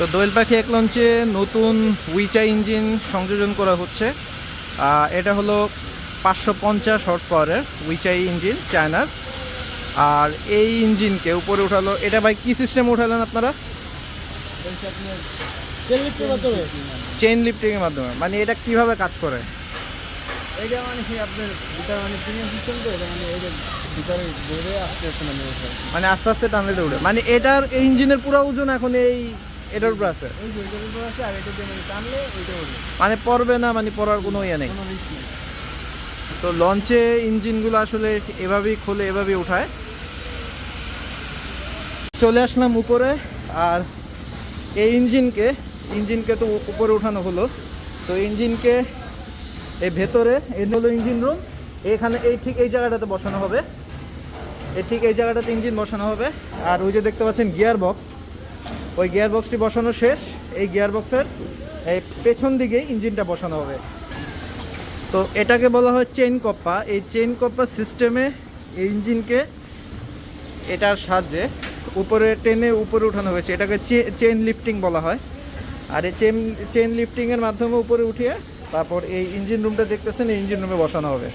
তো দোয়েল পাখি এক লঞ্চে নতুন উইচা ইঞ্জিন সংযোজন করা হচ্ছে। এটা হলো পাঁচশো পঞ্চাশ হর্স পাওয়ারের উইচাই ইঞ্জিন চায়নার আর এই ইঞ্জিনকে উপরে উঠালো এটা ভাই কী সিস্টেম উঠালেন আপনারা? চেইন লিফটিংয়ের মাধ্যমে। মানে এটা কীভাবে কাজ করে? মানে কি আপনার ভিতরে মানে প্রিমিয়াম সিস্টেম তো? মানে ভিতরে আসতে আসতে মানে মানে আস্তে আস্তে টানলে উঠে। মানে এটার এই ইঞ্জিনের পুরো ওজন এখন এই এটার উপর আছে? যে উপর আছে আর এটা দিয়ে মানে টানলে ওইটা উঠবে মানে পড়বে না মানে পড়ার কোনো ইয়ে নেই। নেই। তো লঞ্চে ইঞ্জিনগুলো আসলে এভাবেই খোলে এভাবেই উঠায়। চলে আসলাম উপরে আর এই ইঞ্জিনকে ইঞ্জিনকে তো উপরে উঠানো হলো। তো ইঞ্জিনকে এই ভেতরে এই হলো ইঞ্জিন রুম এখানে এই ঠিক এই জায়গাটাতে বসানো হবে। এই ঠিক এই জায়গাটাতে ইঞ্জিন বসানো হবে। আর ওই যে দেখতে পাচ্ছেন গিয়ার বক্স ওই গিয়ার বক্সটি বসানো শেষ। এই গিয়ার বক্সের এই পেছন দিকে ইঞ্জিনটা বসানো হবে। তো এটাকে বলা হয় চেইন কপ্পা। এই চেইন কপ্পা সিস্টেমে এই ইঞ্জিনকে এটার সাহায্যে উপরে টেনে উপরে উঠানো হয়েছে। এটাকে চেইন লিফটিং বলা হয়। আর এই চেন চেইন লিফটিংয়ের মাধ্যমে উপরে উঠিয়ে তারপর এই ইঞ্জিন রুমটা দেখতেছেন, এই ইঞ্জিন রুমে বসানো হবে।